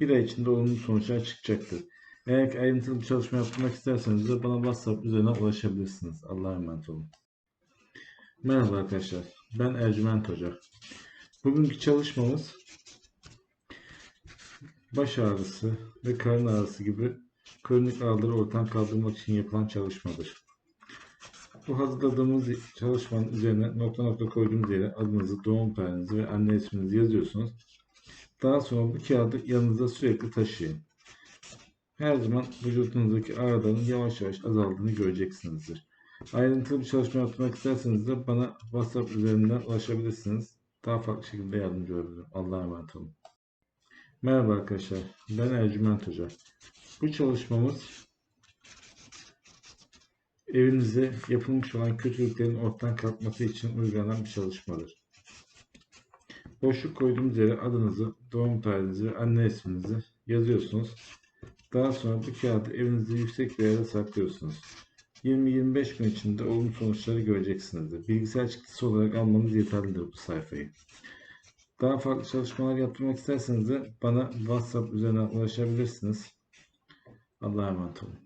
Bir ay içinde olumlu sonuçlar çıkacaktır. Eğer ayrıntılı bir çalışma yapmak isterseniz de bana WhatsApp üzerinden ulaşabilirsiniz. Allah'a emanet olun. Merhaba arkadaşlar. Ben Ercüment Hoca. Bugünkü çalışmamız baş ağrısı ve karın ağrısı gibi kronik ağrıları ortadan kaldırmak için yapılan çalışmadır. Bu hazırladığımız çalışmanın üzerine nokta nokta koyduğumuz yere adınızı, doğum tarihinizi ve anne isminizi yazıyorsunuz. Daha sonra bu kağıdı yanınızda sürekli taşıyın. Her zaman vücudunuzdaki ağrıların yavaş yavaş azaldığını göreceksinizdir. Ayrıntılı bir çalışma yapmak isterseniz de bana WhatsApp üzerinden ulaşabilirsiniz. Daha farklı şekilde yardımcı olabilirim. Allah'a emanet olun. Merhaba arkadaşlar. Ben Ercüment Hoca. Bu çalışmamız evinize yapılmış olan kötülüklerin ortadan kalkması için uygulanan bir çalışmadır. Boşluk koyduğumuz yere adınızı, doğum tarihinizi anne isminizi yazıyorsunuz. Daha sonra bu kağıdı evinizde yüksek bir yerde saklıyorsunuz. 20-25 gün içinde olumlu sonuçları göreceksinizdir. Bilgisayar çıktısı olarak almanız yeterlidir bu sayfayı. Daha farklı çalışmalar yaptırmak isterseniz de bana WhatsApp üzerinden ulaşabilirsiniz. Allah'a emanet olun.